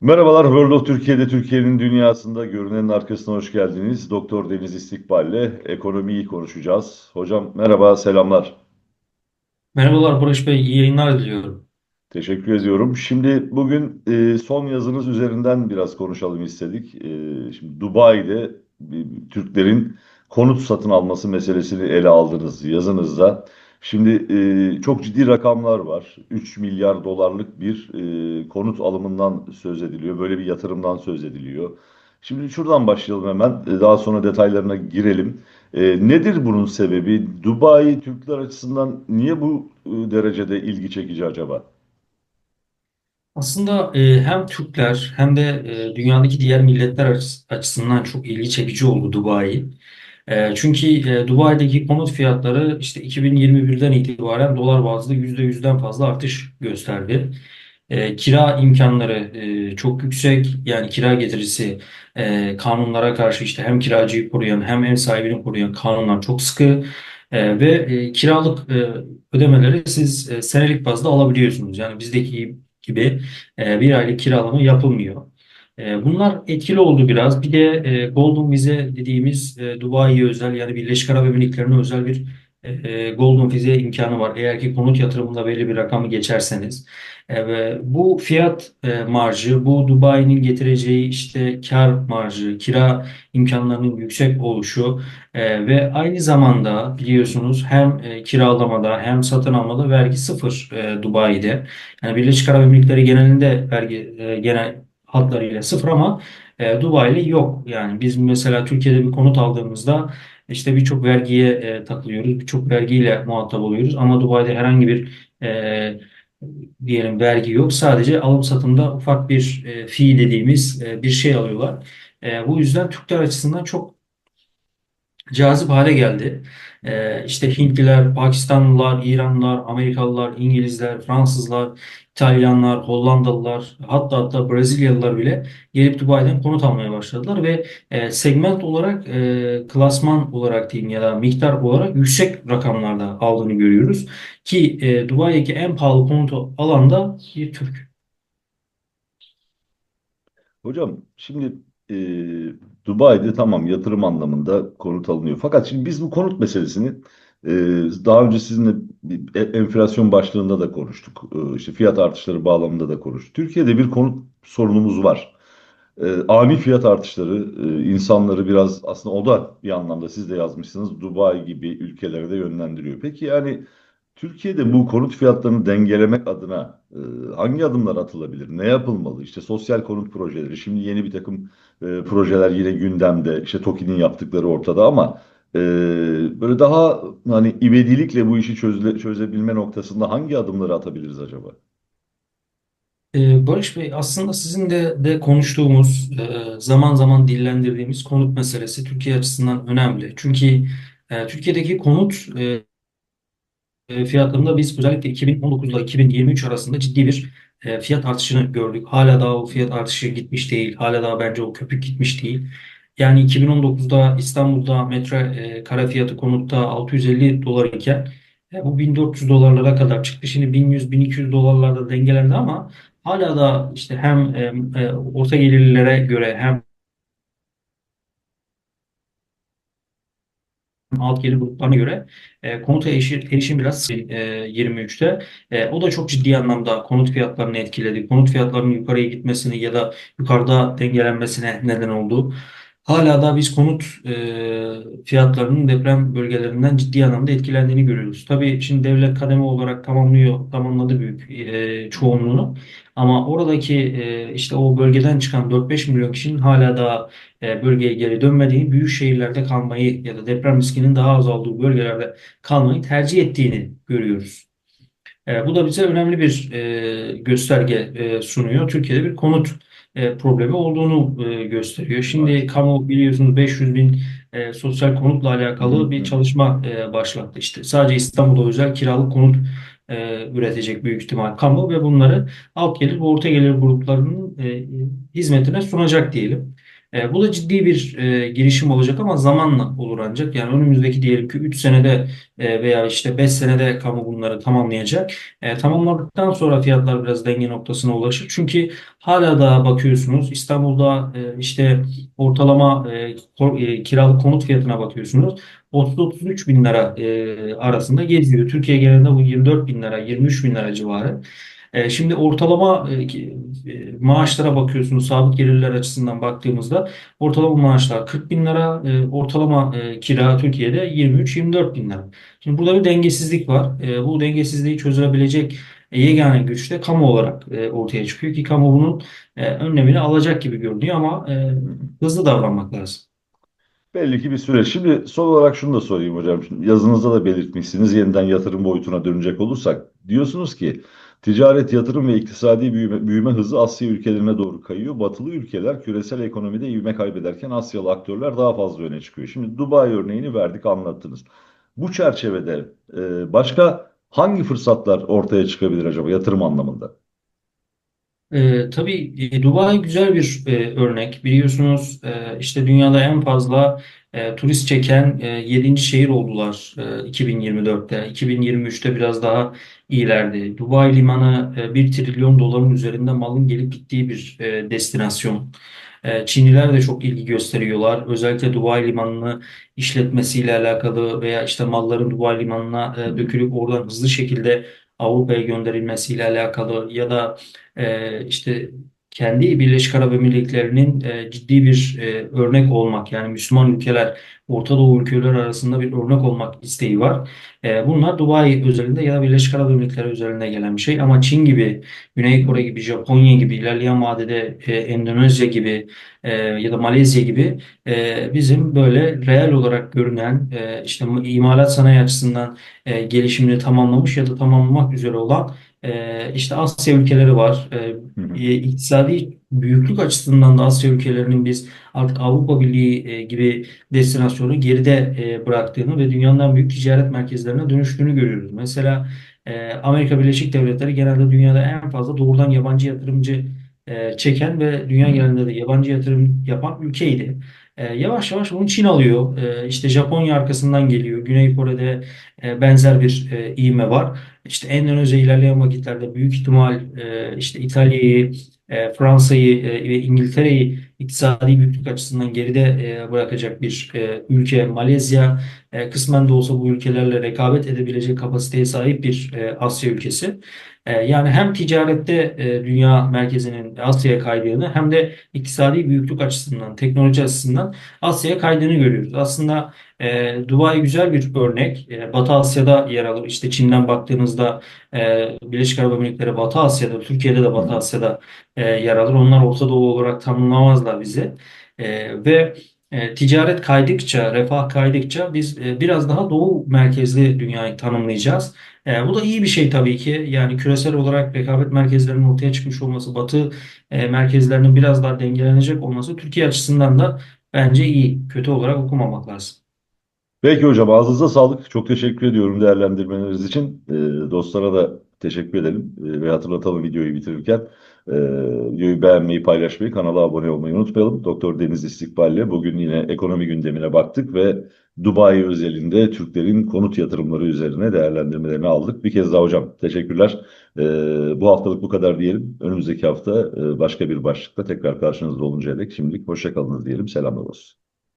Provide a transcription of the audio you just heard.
Merhabalar, World of Türkiye'de Türkiye'nin dünyasında görünenin arkasına hoş geldiniz. Doktor Deniz İstikbal'le ekonomiyi konuşacağız. Hocam merhaba, selamlar. Merhabalar Barış Bey, iyi yayınlar diliyorum. Teşekkür ediyorum. Şimdi bugün e, son yazınız üzerinden biraz konuşalım istedik. E, şimdi Dubai'de e, Türklerin konut satın alması meselesini ele aldınız yazınızda. Şimdi e, çok ciddi rakamlar var. 3 milyar dolarlık bir e, konut alımından söz ediliyor. Böyle bir yatırımdan söz ediliyor. Şimdi şuradan başlayalım hemen. E, Daha sonra detaylarına girelim. E, nedir bunun sebebi? Dubai Türkler açısından niye bu e, derecede ilgi çekici acaba? Aslında e, hem Türkler hem de e, dünyadaki diğer milletler açıs- açısından çok ilgi çekici oldu Dubai. E, çünkü e, Dubai'deki konut fiyatları işte 2021'den itibaren dolar bazlı %100'den fazla artış gösterdi. E, kira imkanları e, çok yüksek. Yani kira getirisi e, kanunlara karşı işte hem kiracıyı koruyan hem ev sahibini koruyan kanunlar çok sıkı. E, ve kiralık ödemeleri siz senelik bazda alabiliyorsunuz. Yani bizdeki gibi bir aylık kiralama yapılmıyor. E, bunlar etkili oldu biraz. Bir de e, Golden Vize dediğimiz e, Dubai'ye özel yani Birleşik Arap Emirlikleri'ne özel bir e, Golden Vize imkanı var. Eğer ki konut yatırımında belli bir rakamı geçerseniz. Bu fiyat marjı, bu Dubai'nin getireceği işte kar marjı, kira imkanlarının yüksek oluşu ve aynı zamanda biliyorsunuz hem kiralamada hem satın almada vergi sıfır Dubai'de. Yani Birleşik Arap Emirlikleri genelinde vergi genel hatlarıyla sıfır ama e, Dubai'li yok. Yani biz mesela Türkiye'de bir konut aldığımızda işte birçok vergiye e, takılıyoruz, birçok vergiyle muhatap oluyoruz. Ama Dubai'de herhangi bir e, diyelim vergi yok. Sadece alım satımda ufak bir e, fee dediğimiz e, bir şey alıyorlar. E, bu yüzden Türkler açısından çok cazip hale geldi. Ee, işte Hintliler, Pakistanlılar, İranlılar, Amerikalılar, İngilizler, Fransızlar, İtalyanlar, Hollandalılar, hatta hatta Brezilyalılar bile gelip Dubai'den konut almaya başladılar ve e, segment olarak, e, klasman olarak diyeyim ya da miktar olarak yüksek rakamlarda aldığını görüyoruz. Ki e, Dubai'deki en pahalı konutu alan da bir Türk. Hocam şimdi e, Dubai'de tamam yatırım anlamında konut alınıyor. Fakat şimdi biz bu konut meselesini daha önce sizinle e- enflasyon başlığında da konuştuk. E, işte fiyat artışları bağlamında da konuştuk. Türkiye'de bir konut sorunumuz var. E, ani fiyat artışları e, insanları biraz aslında o da bir anlamda siz de yazmışsınız Dubai gibi ülkelere de yönlendiriyor. Peki yani Türkiye'de bu konut fiyatlarını dengelemek adına e, hangi adımlar atılabilir? Ne yapılmalı? İşte sosyal konut projeleri. Şimdi yeni bir takım projeler yine gündemde. İşte TOKİ'nin yaptıkları ortada ama e, böyle daha hani ivedilikle bu işi çözüle, çözebilme noktasında hangi adımları atabiliriz acaba? Ee, Barış Bey aslında sizin de, de konuştuğumuz e, zaman zaman dillendirdiğimiz konut meselesi Türkiye açısından önemli. Çünkü e, Türkiye'deki konut e, fiyatlarında biz özellikle 2019 ile 2023 arasında ciddi bir fiyat artışını gördük. Hala daha o fiyat artışı gitmiş değil. Hala daha bence o köpük gitmiş değil. Yani 2019'da İstanbul'da metre e, kare fiyatı konutta 650 dolar iken e, bu 1400 dolarlara kadar çıktı. Şimdi 1100-1200 dolarlarda dengelendi ama hala da işte hem e, orta gelirlilere göre hem alt gelir gruplarına göre e, konuta erişim biraz e, 23'te. E, o da çok ciddi anlamda konut fiyatlarını etkiledi. Konut fiyatlarının yukarıya gitmesini ya da yukarıda dengelenmesine neden oldu. Hala da biz konut e, fiyatlarının deprem bölgelerinden ciddi anlamda etkilendiğini görüyoruz. Tabii şimdi devlet kademe olarak tamamlıyor, tamamladı büyük e, çoğunluğunu. Ama oradaki e, işte o bölgeden çıkan 4-5 milyon kişinin hala daha e, bölgeye geri dönmediğini, büyük şehirlerde kalmayı ya da deprem riskinin daha az olduğu bölgelerde kalmayı tercih ettiğini görüyoruz. E, bu da bize önemli bir e, gösterge e, sunuyor. Türkiye'de bir konut e, problemi olduğunu e, gösteriyor. Şimdi Maalesef. kamu biliyorsunuz 500 bin e, sosyal konutla Hı hı alakalı bir çalışma e, başlattı. İşte sadece İstanbul'da özel kiralık konut e, üretecek büyük ihtimal kamu ve bunları alt gelir ve orta gelir gruplarının e, hizmetine sunacak diyelim. E, bu da ciddi bir e, girişim olacak ama zamanla olur ancak. Yani önümüzdeki diyelim ki 3 senede e, veya işte 5 senede kamu bunları tamamlayacak. E, tamamladıktan sonra fiyatlar biraz denge noktasına ulaşır. Çünkü hala daha bakıyorsunuz İstanbul'da e, işte ortalama e, e, kiralık konut fiyatına bakıyorsunuz. 30-33 bin lira e, arasında geziyor. Türkiye genelinde bu 24 bin lira, 23 bin lira civarı. E, şimdi ortalama e, maaşlara bakıyorsunuz sabit gelirler açısından baktığımızda ortalama maaşlar 40 bin lira, e, ortalama e, kira Türkiye'de 23-24 bin lira. Şimdi burada bir dengesizlik var. E, bu dengesizliği çözülebilecek yegane güç de kamu olarak e, ortaya çıkıyor ki kamu bunun e, önlemini alacak gibi görünüyor ama e, hızlı davranmak lazım. Belli ki bir süreç. Şimdi son olarak şunu da sorayım hocam. Şimdi yazınızda da belirtmişsiniz yeniden yatırım boyutuna dönecek olursak. Diyorsunuz ki ticaret, yatırım ve iktisadi büyüme, büyüme hızı Asya ülkelerine doğru kayıyor. Batılı ülkeler küresel ekonomide ivme kaybederken Asyalı aktörler daha fazla öne çıkıyor. Şimdi Dubai örneğini verdik, anlattınız. Bu çerçevede e, başka hangi fırsatlar ortaya çıkabilir acaba yatırım anlamında? Ee, tabii e, Dubai güzel bir e, örnek. Biliyorsunuz e, işte dünyada en fazla e, turist çeken e, 7. şehir oldular e, 2024'te. 2023'te biraz daha iyilerdi. Dubai limanı e, 1 trilyon doların üzerinde malın gelip gittiği bir e, destinasyon. E, Çinliler de çok ilgi gösteriyorlar. Özellikle Dubai limanını işletmesiyle alakalı veya işte malların Dubai limanına e, dökülüp oradan hızlı şekilde Avrupa'ya gönderilmesiyle alakalı ya da e, işte kendi Birleşik Arap Emirlikleri'nin e, ciddi bir e, örnek olmak yani Müslüman ülkeler Orta Doğu ülkeleri arasında bir örnek olmak isteği var. E, bunlar Dubai özelinde ya da Birleşik Arap Emirlikleri özelinde gelen bir şey ama Çin gibi, Güney Kore gibi, Japonya gibi, ilerleyen vadede Endonezya gibi ya da Malezya gibi bizim böyle reel olarak görünen işte imalat sanayi açısından gelişimini tamamlamış ya da tamamlamak üzere olan ee, işte Asya ülkeleri var. Ee, Hı hı. e, iktisadi büyüklük açısından da Asya ülkelerinin biz artık Avrupa Birliği e, gibi destinasyonu geride e, bıraktığını ve dünyanın büyük ticaret merkezlerine dönüştüğünü görüyoruz. Mesela e, Amerika Birleşik Devletleri genelde dünyada en fazla doğrudan yabancı yatırımcı e, çeken ve dünya genelinde de yabancı yatırım yapan ülkeydi. E, yavaş yavaş bunu Çin alıyor. E, işte Japonya arkasından geliyor. Güney Kore'de e, benzer bir e, ivme var. İşte Endonezya ilerleyen vakitlerde büyük ihtimal e, işte İtalya'yı, Fransa'yı ve İngiltere'yi iktisadi büyüklük açısından geride bırakacak bir ülke. Malezya kısmen de olsa bu ülkelerle rekabet edebilecek kapasiteye sahip bir Asya ülkesi. E, yani hem ticarette e, dünya merkezinin Asya'ya kaydığını hem de iktisadi büyüklük açısından, teknoloji açısından Asya'ya kaydığını görüyoruz. Aslında e, Dubai güzel bir örnek. E, Batı Asya'da yer alır. İşte Çin'den baktığınızda Birleşik Arap Emirlikleri Batı Asya'da, Türkiye'de de Batı. Asya'da yer alır. Onlar Orta Doğu olarak tanımlamazlar bizi. Ve e, ticaret kaydıkça, refah kaydıkça biz e, biraz daha Doğu merkezli dünyayı tanımlayacağız. E, bu da iyi bir şey tabii ki. Yani küresel olarak rekabet merkezlerinin ortaya çıkmış olması, Batı e, merkezlerinin biraz daha dengelenecek olması Türkiye açısından da bence iyi. Kötü olarak okumamak lazım. Peki hocam ağzınıza sağlık. Çok teşekkür ediyorum değerlendirmeleriniz için. Ee, dostlara da teşekkür edelim Ee, ve hatırlatalım videoyu bitirirken. Ee, videoyu beğenmeyi, paylaşmayı, kanala abone olmayı unutmayalım. Doktor Deniz İstikbal'le bugün yine ekonomi gündemine baktık ve Dubai özelinde Türklerin konut yatırımları üzerine değerlendirmelerini aldık. Bir kez daha hocam teşekkürler. Ee, bu haftalık bu kadar diyelim. Önümüzdeki hafta e, başka bir başlıkta tekrar karşınızda oluncaya dek şimdilik hoşça kalınız diyelim. Selamlar olsun.